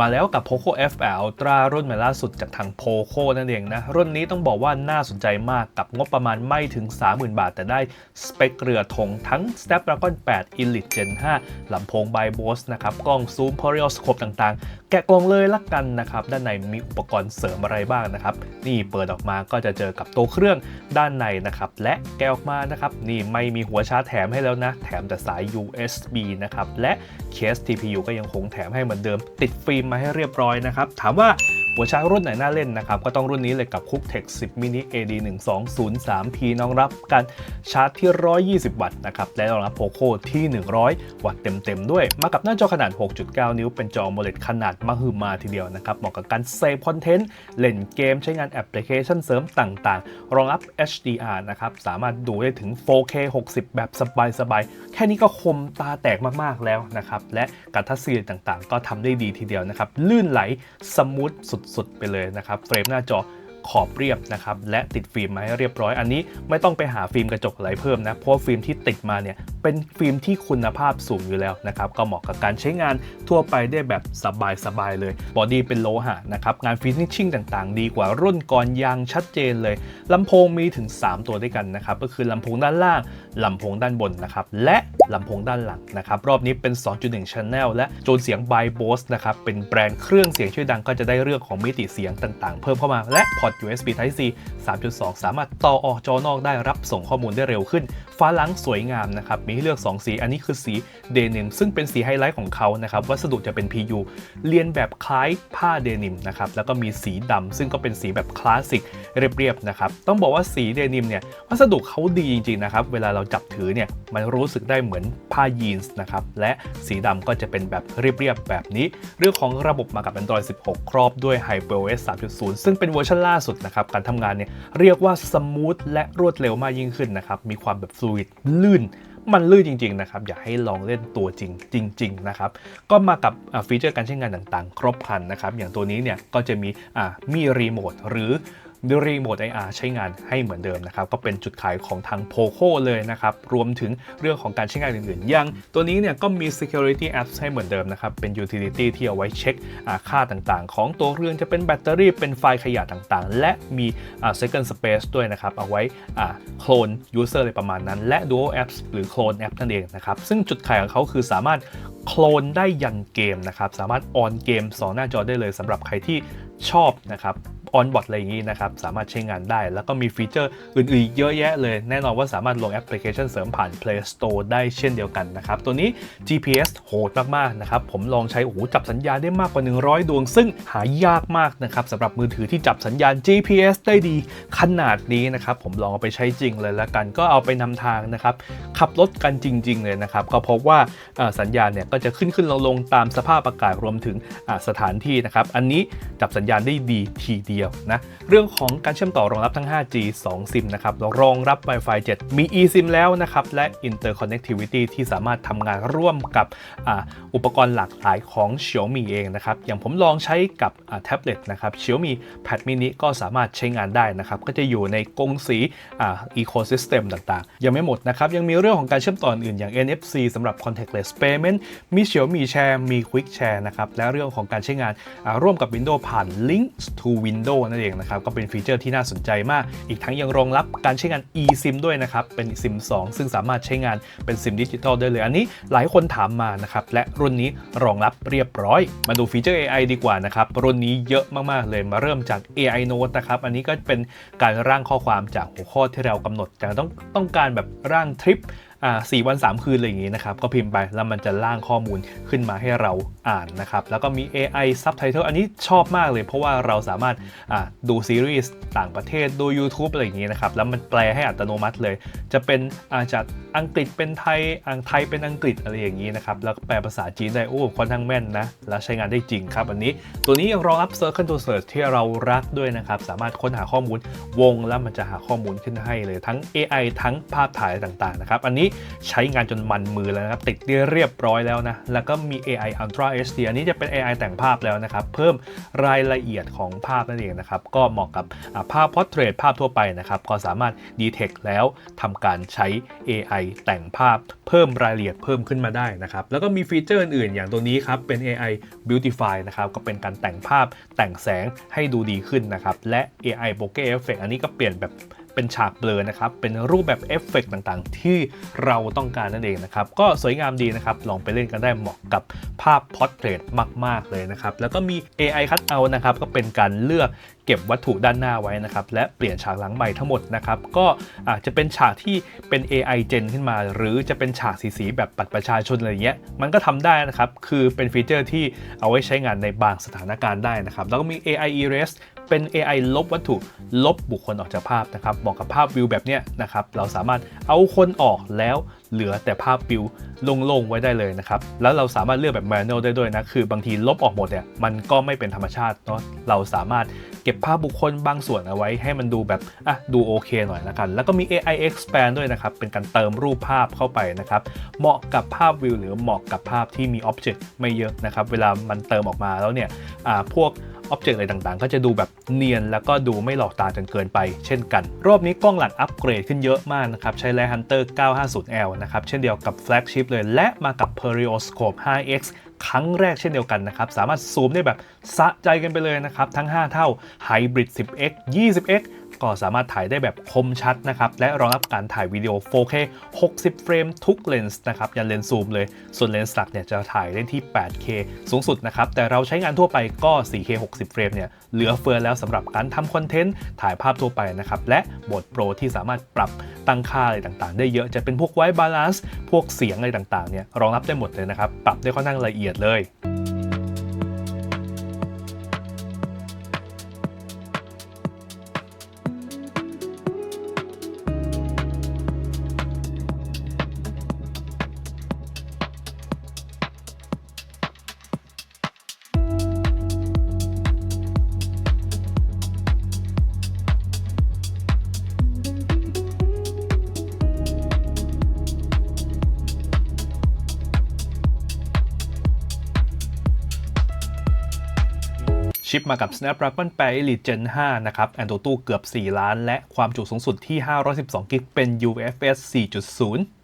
มาแล้วกับ Poco FL ตรารุ่นใหม่ล่าสุดจากทาง Poco นั่นเองนะ รุ่นนี้ต้องบอกว่าน่าสนใจมากกับงบประมาณไม่ถึง 30,000 บาท แต่ได้สเปคเรือธงทั้ง Snapdragon 8 Elite Gen 5ลำโพง b i b o s นะครับ กล้องซูม p o r i o scope ต่างๆ กะกล่องเลยละกันนะครับ ด้านในมีอุปกรณ์เสริมอะไรบ้างนะครับ นี่เปิดออกมาก็จะเจอกับตัวเครื่องด้านในนะครับ และแกะออกมานะครับ นี่ไม่มีหัวชาร์จแถมให้แล้วนะ แถมแต่สาย USB นะครับ และเคส TPU ก็ยังคงแถมให้เหมือนเดิม ติดฟิล์มมาให้เรียบร้อยนะครับ ถามว่า หัวชาร์จรุ่นไหนน่าเล่นนะครับ ก็ต้องรุ่นนี้เลยกับ Cooktek 10 mini AD 1203P น้องรับการชาร์จที่ 120 วัตต์นะครับ และรองรับ Poco ที่ 100 วัตต์เต็ม ๆ ด้วย มากับหน้าจอขนาด 6.9 นิ้ว เป็นจอ AMOLED ขนาดมหึมาทีเดียวนะครับ เหมาะกับการเซฟคอนเทนต์ เล่นเกมใช้งานแอปพลิเคชันเสริมต่างๆ รองรับ HDR นะครับ สามารถดูได้ถึง 4K 60 แบบสบายๆ แค่นี้ก็คมตาแตกมากๆแล้วนะครับ และการทัชสกรีนต่างๆ ก็ทำได้ดีทีเดียวนะครับ ลื่นไหลสมูทสุดๆ ไปเลยนะครับ เฟรมหน้าจอขอบเรียบนะครับ และติดฟิล์มมาให้เรียบร้อย อันนี้ไม่ต้องไปหาฟิล์มกระจกอะไรเพิ่มนะ เพราะฟิล์มที่ติดมาเนี่ย เป็นฟิล์มที่คุณภาพสูงอยู่แล้วนะครับก็เหมาะกับการใช้งานทั่วไปได้แบบสบายๆเลยบอดี้เป็นโลหะนะครับงานฟินิชชิ่งต่างๆ ดีกว่ารุ่นก่อนยางชัดเจนเลยลำโพงมีถึง 3 ตัวด้วยกันนะครับก็คือลำโพงด้านล่างลำโพงด้านบนนะครับและลำโพงด้านหลังนะครับรอบนี้เป็น 2.1 Channel และโจนเสียง by Bose นะครับเป็นแบรนด์เครื่องเสียงชื่อดังก็จะได้เรื่องของมิติเสียงต่างๆ เพิ่มเข้ามาและพอร์ต USB Type C 3.2 สามารถต่อออกจอนอกได้รับส่งข้อมูลได้เร็วขึ้นฟ้าหลังสวยงามนะครับ มีให้เลือก 2 สี อันนี้คือสีเดนิมซึ่งเป็นสีไฮไลท์ของเขานะครับ วัสดุจะเป็น PU เรียนแบบคล้ายผ้าเดนิมนะครับ แล้วก็มีสีดำซึ่งก็เป็นสีแบบคลาสสิกเรียบๆนะครับ ต้องบอกว่าสีเดนิมเนี่ย วัสดุเขาดีจริงๆนะครับ เวลาเราจับถือเนี่ย มันรู้สึกได้เหมือนผ้ายีนส์นะครับ และสีดำก็จะเป็นแบบเรียบๆแบบนี้ เรื่องของระบบมากับ Android 16 ครอบด้วย HyperOS 3.0 ซึ่งเป็นเวอร์ชันล่าสุดนะครับ การทำงานเนี่ยเรียกว่าสมูทและรวดเร็วมากยิ่งขึ้นนะครับ มีความแบบลูอิดลื่น มันลื่นจริง ๆ นะครับ อยากให้ลองเล่นตัวจริงจริง ๆ นะครับ ก็มากับฟีเจอร์การใช้งานต่างๆ ครบครันนะครับ อย่างตัวนี้เนี่ยก็จะมีมีรีโมทหรือ รีโมท IR ใช้งานให้เหมือนเดิมนะครับก็เป็นจุดขายของทาง Poco เลยนะครับรวมถึงเรื่องของการใช้งานอื่นๆย่างตัวนี้เนี่ยก็มี security apps ให้เหมือนเดิมนะครับเป็น utility ที่เอาไว้เช็คค่าต่างๆ ของตัวเรื่องจะเป็นแบตเตอรี่เป็นไฟล์ขยะต่างๆ และมี second space ด้วยนะครับเอาไว้โคลน user อะไรประมาณนั้น และ dual apps หรือ clone app นั่นเองนะครับซึ่งจุดขายของเขาคือสามารถโคลนได้ยันเกมนะครับ สามารถออนเกมสองหน้าจอได้เลยสำหรับใครที่ชอบนะครับ ออนบอทอะไรอย่างนี้นะครับ สามารถใช้งานได้ แล้วก็มีฟีเจอร์อื่นๆ เยอะแยะเลย แน่นอนว่าสามารถลงแอปพลิเคชันเสริมผ่าน Play Store ได้เช่นเดียวกันนะครับ ตัวนี้ GPS โหดมากๆนะครับ ผมลองใช้โอ้โหจับสัญญาณได้มากกว่า 100 ดวง ซึ่งหายากมากนะครับสำหรับมือถือที่จับสัญญาณ GPS ได้ดีขนาดนี้นะครับผมลองเอาไปใช้จริงเลยแล้วกันก็เอาไปนำทางนะครับขับรถกันจริง ๆ เลยนะครับก็พบว่าสัญญาณเนี่ยก็จะขึ้นขึ้นลงลงตามสภาพอากาศรวมถึงสถานที่นะครับอันนี้จับสัญญาณได้ดีทีเดียวนะเรื่องของการเชื่อมต่อรองรับทั้ง 5G 2ซิมนะครับรองรับ Wi-Fi 7 มี eSIM แล้วนะครับและ Interconnectivity ที่สามารถทำงานร่วมกับออุปกรณ์หลากหลายของ Xiaomi เองนะครับอย่างผมลองใช้กับแท็บเล็ตนะครับ Xiaomi Pad mini ก็สามารถใช้งานได้นะครับก็จะอยู่ในกรงสีอ่า ecosystem ต่างๆ ยังไม่หมดนะครับ ยังมีเรื่องของการเชื่อมต่ออื่นอย่าง NFC สำหรับ contactless payment มี Xiaomi Share มี Quick Share นะครับและเรื่องของการใช้งานร่วมกับ Windows ผ่าน Link to Windows นั่นเองนะครับ ก็เป็นฟีเจอร์ที่น่าสนใจมาก อีกทั้งยังรองรับการใช้งาน eSIM ด้วยนะครับ เป็น SIM 2 ซึ่งสามารถใช้งานเป็นซิมดิจิทัลได้เลย อันนี้หลายคนถามมานะครับ และรุ่นนี้รองรับเรียบร้อย มาดูฟีเจอร์ AI ดีกว่านะครับ รุ่นนี้เยอะมาก ๆ เลย มาเริ่มจาก AI Note นะครับ อันนี้ก็เป็นการร่างข้อความจากหัวข้อที่เรากำหนดแต่ต้องต้องการแบบร่างทริป สี่วัน 3 คืนอะไรอย่างงี้นะครับก็พิมพ์ไปแล้วมันจะล่างข้อมูลขึ้นมาให้เราอ่านนะครับแล้วก็มี AI Subtitle อันนี้ชอบมากเลย เพราะว่าเราสามารถอ่าดูซีรีส์ต่างประเทศดู YouTube อะไรอย่างงี้นะครับแล้วมันแปลให้อัตโนมัติเลย จะเป็นอาจากอังกฤษเป็นไทยอังไทยเป็นอังกฤษอะไรอย่างนี้นะครับแล้วแปลภาษาจีนได้โอ้ค่อนข้างแม่นนะแล้วใช้งานได้จริงครับอันนี้ ตัวนี้ยังรองรับ Circle to Search ที่เรารักด้วยนะครับสามารถค้นหาข้อมูลวงแล้วมันจะหาข้อมูลขึ้นให้เลยทั้ง AI ทั้งภาพถ่ายต่างๆนะครับอันนี้ใช้งานจนมันมือแล้วนะครับ ติดเรียบร้อยแล้วนะ แล้วก็มี AI Ultra HD อันนี้จะเป็น AI แต่งภาพแล้วนะครับ เพิ่มรายละเอียดของภาพนั่นเองนะครับ ก็เหมาะกับภาพ Portrait ภาพทั่วไปนะครับ ก็สามารถ detect แล้วทำการใช้ AI แต่งภาพ เพิ่มรายละเอียดเพิ่มขึ้นมาได้นะครับ แล้วก็มีฟีเจอร์อื่นๆ อย่างตัวนี้ครับ เป็น AI Beautify นะครับ ก็เป็นการแต่งภาพแต่งแสงให้ดูดีขึ้นนะครับ และ AI Bokeh Effect อันนี้ก็เปลี่ยนแบบ เป็นฉากเบลอนะครับ เป็นรูปแบบเอฟเฟกต์ต่างๆ ที่เราต้องการนั่นเองนะครับ ก็สวยงามดีนะครับ ลองไปเล่นกันได้เหมาะกับภาพพอร์เทรตมาก ๆ เลยนะครับ แล้วก็มี AI Cut Out นะครับ ก็เป็นการเลือกเก็บวัตถุด้านหน้าไว้นะครับ และเปลี่ยนฉากหลังใหม่ทั้งหมดนะครับ ก็อาจจะเป็นฉากที่เป็น AI Gen ขึ้นมา หรือจะเป็นฉากสีๆแบบปัดประชาชนอะไรเงี้ย มันก็ทำได้นะครับ คือเป็นฟีเจอร์ที่เอาไว้ใช้งานในบางสถานการณ์ได้นะครับ แล้วก็มี AI Erase เป็น AI ลบวัตถุลบบุคคลออกจากภาพนะครับเหมาะกับภาพวิวแบบเนี้ยนะครับเราสามารถเอาคนออกแล้วเหลือแต่ภาพวิวโล่งๆไว้ได้เลยนะครับแล้วเราสามารถเลือกแบบ manual ได้ด้วยนะคือบางทีลบออกหมดเนี่ยมันก็ไม่เป็นธรรมชาติเนาะเราสามารถเก็บภาพบุคคลบางส่วนเอาไว้ให้มันดูแบบอะดูโอเคหน่อยละกัน แล้วก็มี AI expand ด้วยนะครับเป็นการเติมรูปภาพเข้าไปนะครับเหมาะกับภาพวิวหรือเหมาะกับภาพที่มี object ไม่เยอะนะครับเวลามันเติมออกมาแล้วเนี่ยอ่าพวก อ็อบเจกต์อะไรต่างๆ ก็จะดูแบบเนียนแล้วก็ดูไม่หลอกตาจนเกินไป เช่นกัน รอบนี้กล้องหลังอัปเกรดขึ้นเยอะมากนะครับใช้แล Hunter 950L นะครับเช่นเดียวกับแฟลกชิพเลยและมากับ Periscope 5x ครั้งแรกเช่นเดียวกันนะครับ สามารถซูมได้แบบสะใจกันไปเลยนะครับ ทั้ง 5 เท่า Hybrid 10x 20x ก็สามารถถ่ายได้แบบคมชัดนะครับ และรองรับการถ่ายวิดีโอ 4K 60 เฟรมทุกเลนส์นะครับ ยันเลนส์ซูมเลย ส่วนเลนส์หลักเนี่ยจะถ่ายได้ที่ 8K สูงสุดนะครับ แต่เราใช้งานทั่วไปก็ 4K 60 เฟรมเนี่ย เหลือเฟือแล้วสำหรับการทำคอนเทนต์ ถ่ายภาพทั่วไปนะครับ และโหมดโปรที่สามารถปรับตั้งค่าอะไรต่างๆ ได้เยอะ จะเป็นพวกไวบาลานซ์ พวกเสียงอะไรต่างๆ เนี่ย รองรับได้หมดเลยนะครับ ปรับได้ค่อนข้างละเอียดเลย ชิปมากับ Snapdragon 8 Elite Gen 5 นะครับแอนโดตู้เกือบ 4 ล้าน และความจุสูงสุดที่512กิกเป็น UFS 4.0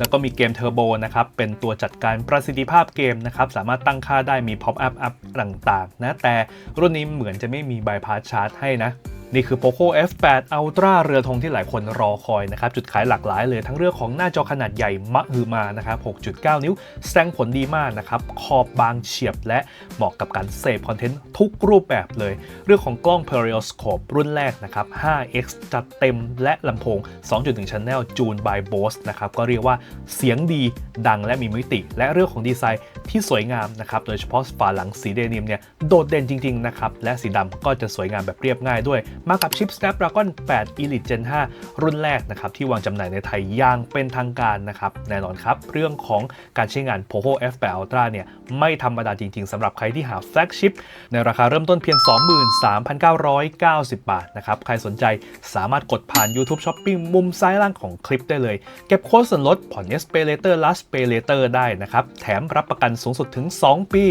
แล้วก็มีเกมเทอร์โบนะครับ เป็นตัวจัดการประสิทธิภาพเกมนะครับ สามารถตั้งค่าได้มี Pop Up Up ต่างๆ นะ แต่รุ่นนี้เหมือนจะไม่มี Bypass Charge ให้นะ นี่คือ Poco F8 Ultra เรือธงที่หลายคนรอคอยนะครับ จุดขายหลากหลายเลยทั้งเรื่องของหน้าจอขนาดใหญ่มะฮือมานะครับ 6.9 นิ้ว แสดงผลดีมากนะครับ ขอบบางเฉียบและเหมาะกับการเสพคอนเทนต์ทุกรูปแบบเลย เรื่องของกล้อง Periscope รุ่นแรกนะครับ 5x จัดเต็มและลำโพง 2.1 Channel จูน by Bose นะครับ ก็เรียกว่าเสียงดีดังและมีมิติ และเรื่องของดีไซน์ที่สวยงามนะครับ โดยเฉพาะฝาหลังสีเดนิมเนี่ยโดดเด่นจริงๆนะครับ และสีดำก็จะสวยงามแบบเรียบง่ายด้วยมากับชิป Snapdragon 8 Elite Gen 5 รุ่นแรกนะครับที่วางจำหน่ายในไทยอย่างเป็นทางการนะครับแน่นอนครับ เรื่องของการใช้งาน Poco F8 Ultra เนี่ยไม่ธรรมดาจริง ๆสำหรับใครที่หาแฟลกชิปในราคาเริ่มต้นเพียง 23,990 บาทนะครับใครสนใจสามารถกดผ่าน YouTube Shopping มุมซ้ายล่างของคลิปได้เลย เก็บโค้ดส่วนลดผ่อน S Pay Later Last Pay Later ได้นะครับแถมรับประกันสูงสุดถึง 2 ปี